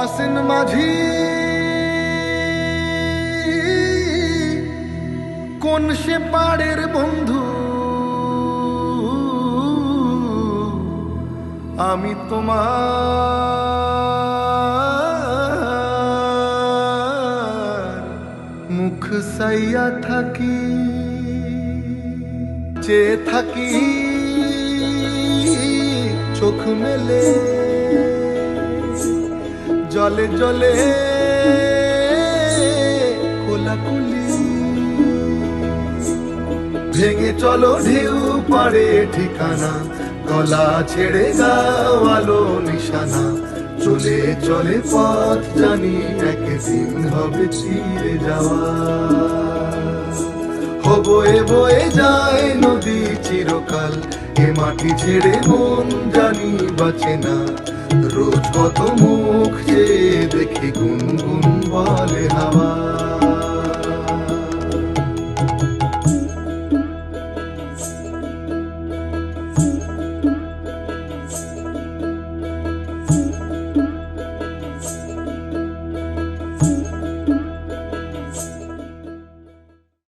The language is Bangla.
অসিন মাঝি, কোন সে পাড়ের বন্ধু? আমি তোমার মুখ সাইয়া থাকি, চেয়ে থাকি, চোখ মেলে জলে জলে কোলাকুলি ভেঙে চলো ঢেউ পারে ঠিকানা। গলা ছেড়ে গাও আলো নিশানা। চলে চলে পথ জানি একদিন হবে চিরে যাওয়া। হবয়ে বয়ে যায় চিরকাল এ মাটি ছেড়ে মন জানি বাঁচে না। রোজ কত মুখ যে দেখি গুনগুন বলে হাওয়া।